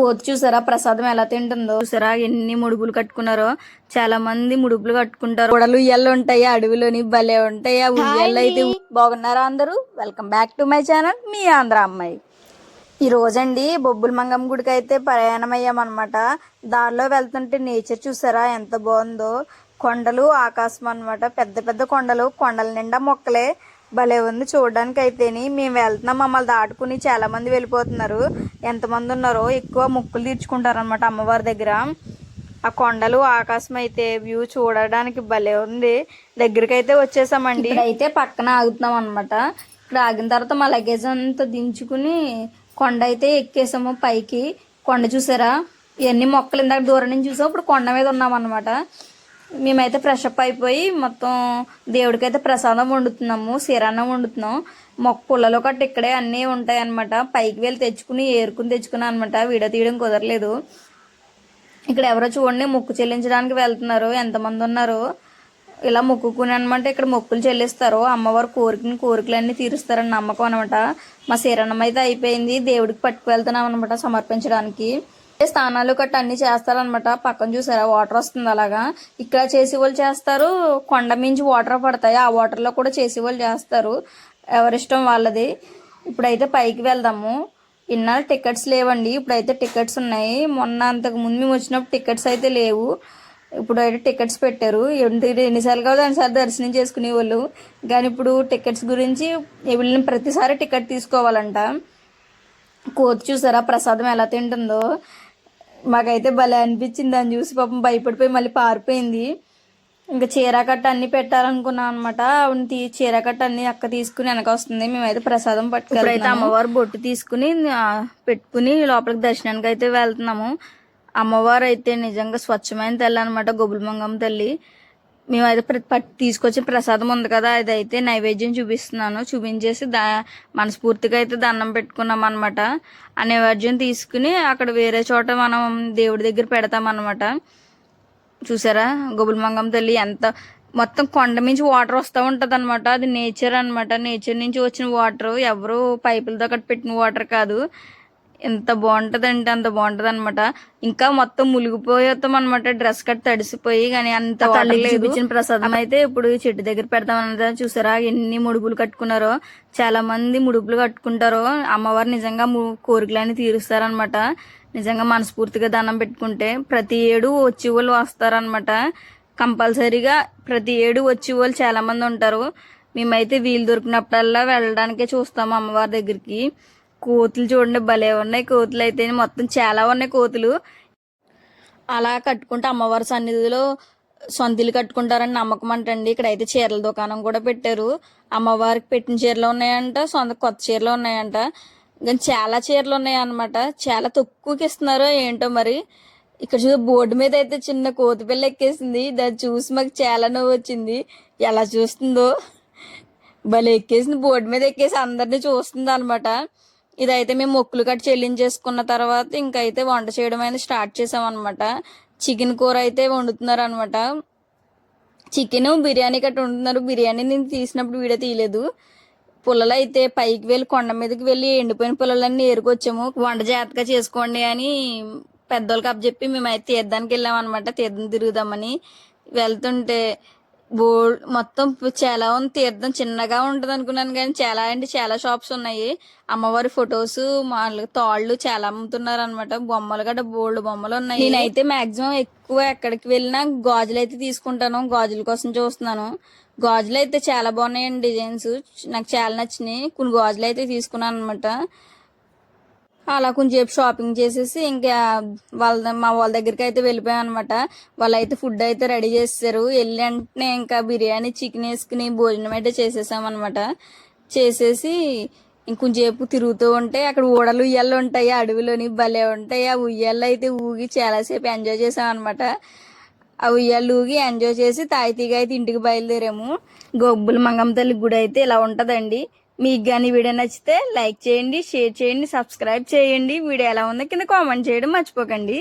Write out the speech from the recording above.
కోతి చూసారా? ప్రసాదం ఎలా తింటుందో చూసారా? ఎన్ని ముడుపులు కట్టుకున్నారో. చాలా మంది ముడుపులు కట్టుకుంటారు. ఉడలు ఉయ్యాలు ఉంటాయి అడవిలోని భలే ఉంటాయి. ఆ ఉయ్యాలు అయితే బాగున్నారా అందరూ? Welcome back to my channel మీ ఆంధ్ర అమ్మాయి. ఈ రోజండి బొబ్బుల మంగమ్మ గుడికి అయితే ప్రయాణం అయ్యామన్నమాట దారిలో వెళ్తుంటే నేచర్ చూసారా? ఎంత బాగుందో. కొండలు ఆకాశం అన్నమాట. పెద్ద పెద్ద కొండలు. కొండల నిండా మొక్కలే. భలే ఉంది చూడడానికి అయితేని మేము వెళ్తున్నాం మమ్మల్ని దాటుకుని చాలా మంది వెళ్ళిపోతున్నారు. ఎంతమంది ఉన్నారో ఎక్కువ ముక్కులు తీర్చుకుంటారనమాట అమ్మవారి దగ్గర. ఆ కొండలు ఆకాశం అయితే వ్యూ చూడడానికి భలే ఉంది. దగ్గరికి అయితే వచ్చేసామండి. అయితే పక్కన ఆగుతున్నాం అనమాట ఇక్కడ ఆగిన తర్వాత మా లగేజ్ అంతా దించుకుని కొండ అయితే ఎక్కేసాము పైకి. కొండ చూసారా? ఇవన్నీ మొక్కలు ఇందాక దూరం నుంచి చూసాం ఇప్పుడు కొండ మీద ఉన్నాం అనమాట మేమైతే ఫ్రెషప్ అయిపోయి మొత్తం దేవుడికైతే ప్రసాదం వండుతున్నాము శిరాన్నం వండుతున్నాం. మొక్క పుల్లలో కట్ట ఇక్కడే అన్నీ ఉంటాయి అనమాట పైకి వెళ్ళి తెచ్చుకుని ఏరుకుని తెచ్చుకున్నాను అనమాట వీడియో తీయడం కుదరలేదు. ఇక్కడ ఎవరో చూడండి మొక్కు చెల్లించడానికి వెళ్తున్నారు. ఎంతమంది ఉన్నారు? ఇలా మొక్కుకుని అనమాట ఇక్కడ మొక్కులు చెల్లిస్తారు. అమ్మవారు కోరికని కోరికలన్నీ తీరుస్తారని నమ్మకం అనమాట మా శీరణం అయితే అయిపోయింది. దేవుడికి పట్టుకు వెళ్తున్నాం అనమాట సమర్పించడానికి. స్థానాలు కట్ట అన్ని చేస్తారనమాట పక్కన చూసారా వాటర్ వస్తుంది అలాగా. ఇక్కడ చేసి వాళ్ళు చేస్తారు కొండ మించి వాటర్ పడతాయి. ఆ వాటర్లో కూడా చేసి వాళ్ళు చేస్తారు. ఎవరిష్టం వాళ్ళది. ఇప్పుడైతే పైకి వెళ్దాము. ఇన్నాళ్ళు టికెట్స్ లేవండి. ఇప్పుడైతే టికెట్స్ ఉన్నాయి. మొన్న అంతకు ముందు మేము వచ్చినప్పుడు టికెట్స్ అయితే లేవు. ఇప్పుడు అయితే టికెట్స్ పెట్టారు ఎన్నిసార్లు కావాలి అన్నిసార్లు దర్శనం చేసుకునే వాళ్ళు. కానీ ఇప్పుడు టికెట్స్ గురించి వెళ్ళిన ప్రతిసారి టికెట్ తీసుకోవాలంట. కోతి చూసారా ప్రసాదం ఎలా తింటుందో. మాకైతే భలే అనిపించింది దాన్ని చూసి పాపం భయపడిపోయి మళ్ళీ పారిపోయింది. ఇంకా చీర కట్ట అన్ని పెట్టాలనుకున్నాం అనమాట ఆవిడ తీ చీర కట్ట అన్ని అక్క తీసుకుని వెనక వస్తుంది. మేమైతే ప్రసాదం పట్టుకెళ్ళి అమ్మవారు బొట్టు తీసుకుని పెట్టుకుని లోపలికి దర్శనానికి అయితే వెళ్తున్నాము. అమ్మవారు అయితే నిజంగా స్వచ్ఛమైన తల్లి అనమాట గొబ్బులమంగమ్మ తల్లి. మేమైతే అయితే పట్- తీసుకొచ్చిన ప్రసాదం ఉంది కదా అదైతే నైవేద్యం చూపిస్తున్నాను. చూపించేసి దా మనస్ఫూర్తిగా అయితే దండం పెట్టుకున్నాం అనమాట ఆ నైవేద్యం తీసుకుని అక్కడ వేరే చోట మనం దేవుడి దగ్గర పెడతాం అనమాట చూసారా? గొబులమంగం తల్లి ఎంత మొత్తం కొండ నుంచి వాటర్ వస్తూ ఉంటుంది అనమాట అది నేచర్ అనమాట నేచర్ నుంచి వచ్చిన వాటర్ ఎవరు పైపులతో కట్టి పెట్టిన వాటర్ కాదు. ఎంత బాగుంటుంది అంటే అంత బాగుంటది అనమాట ఇంకా మొత్తం మునిగిపోతాం అనమాట డ్రెస్ కట్ తడిసిపోయి కానీ అంత చూపించిన ప్రసాదం. అయితే ఇప్పుడు చెట్టు దగ్గర పెడతాం అన్నది చూసారా? ఎన్ని ముడుపులు కట్టుకున్నారో. చాలా మంది ముడుపులు కట్టుకుంటారో. అమ్మవారు నిజంగా కోరికలన్నీ తీరుస్తారనమాట నిజంగా మనస్ఫూర్తిగా దండం పెట్టుకుంటే ప్రతి ఏడు వచ్చి వాళ్ళు వస్తారనమాట కంపల్సరీగా ప్రతి ఏడు వచ్చి వాళ్ళు చాలా మంది ఉంటారు. మేమైతే వీలు దొరికినప్పుడల్లా వెళ్ళడానికే చూస్తాము అమ్మవారి దగ్గరికి. కోతులు చూడండి భలే ఉన్నాయి కోతులు అయితే. మొత్తం చాలా ఉన్నాయి కోతులు. అలా కట్టుకుంటే అమ్మవారి సన్నిధిలో సొంతిల్లు కట్టుకుంటారని నమ్మకం అంటండి. ఇక్కడ అయితే చీరల దుకాణం కూడా పెట్టారు. అమ్మవారికి పెట్టిన చీరలు ఉన్నాయంట సొంత కొత్త చీరలు ఉన్నాయంట. కానీ చాలా చీరలు ఉన్నాయన్నమాట. చాలా తక్కువకి ఇస్తున్నారు ఏంటో మరి. ఇక్కడ చూసి బోర్డు మీద అయితే చిన్న కోతి పిల్ల ఎక్కేసింది. దాన్ని చూసి మాకు చాలా నవ్వు వచ్చింది. ఎలా చూస్తుందో. భలే ఎక్కేసింది బోర్డు మీద ఎక్కేసి అందరినీ చూస్తుంది అనమాట ఇదైతే మేము మొక్కులు కట్టి చెల్లించేసుకున్న తర్వాత ఇంకైతే వంట చేయడం అనేది స్టార్ట్ చేసామన్నమాట. చికెన్ కూర అయితే వండుతున్నారు అనమాట చికెన్ బిర్యానీ కట్టి వండుతున్నారు. బిర్యానీ నేను తీసినప్పుడు వీడియో తీయలేదు. పుల్లలు అయితే పైకి వెళ్ళి కొండ మీదకి వెళ్ళి ఎండిపోయిన పుల్లలన్నీ ఏరుకొచ్చాము వంట జాగ్రత్తగా చేసుకోండి అని పెద్దోళ్ళకి అప్పచెప్పి మేమైతే తీర్థానికి వెళ్ళామన్నమాట. అనమాట తీర్థం తిరుగుదామని. వెళ్తుంటే బోర్డ్ మొత్తం చాలా ఉంది తీర్థం చిన్నగా ఉంటుంది అనుకున్నాను కానీ చాలా అంటే చాలా షాప్స్ ఉన్నాయి. అమ్మవారి ఫొటోస్ మామూలుగా తాళ్ళు చాలా అమ్ముతున్నారు అనమాట బొమ్మలు గట్రా బోల్డ్ బొమ్మలు ఉన్నాయి. నేనైతే మాక్సిమం ఎక్కువ ఎక్కడికి వెళ్ళినా గాజులు అయితే తీసుకుంటాను. గాజుల కోసం చూస్తున్నాను. గాజులు అయితే చాలా బాగున్నాయండి డిజైన్స్. నాకు చాలా నచ్చినాయి. కొన్ని గాజులు అయితే తీసుకున్నాను అనమాట అలా కొంచెంసేపు షాపింగ్ చేసేసి ఇంకా వాళ్ళ మా వాళ్ళ దగ్గరికి అయితే వెళ్ళిపోయాం అనమాట వాళ్ళు అయితే ఫుడ్ అయితే రెడీ చేస్తారు. వెళ్ళి వెంటనే ఇంకా బిర్యానీ చికెన్ వేసుకుని భోజనం అయితే చేసేసామన్నమాట చేసేసి ఇంకొంచేపు తిరుగుతూ ఉంటే అక్కడ ఊడలు ఉయ్యాలు ఉంటాయి. అడవిలోని భలే ఉంటాయి. ఆ ఉయ్యాలు అయితే ఊగి చాలాసేపు ఎంజాయ్ చేసామన్నమాట ఆ ఉయ్యాలు ఊగి ఎంజాయ్ చేసి తాయితీగా అయితే ఇంటికి బయలుదేరాము. గొబ్బుల మంగమ్మ తల్లి గుడి అయితే ఇలా ఉంటుందండి. మీకు కానీ వీడియో నచ్చితే లైక్ చేయండి షేర్ చేయండి సబ్స్క్రైబ్ చేయండి. వీడియో ఎలా ఉందో కింద కామెంట్ చేయడం మర్చిపోకండి.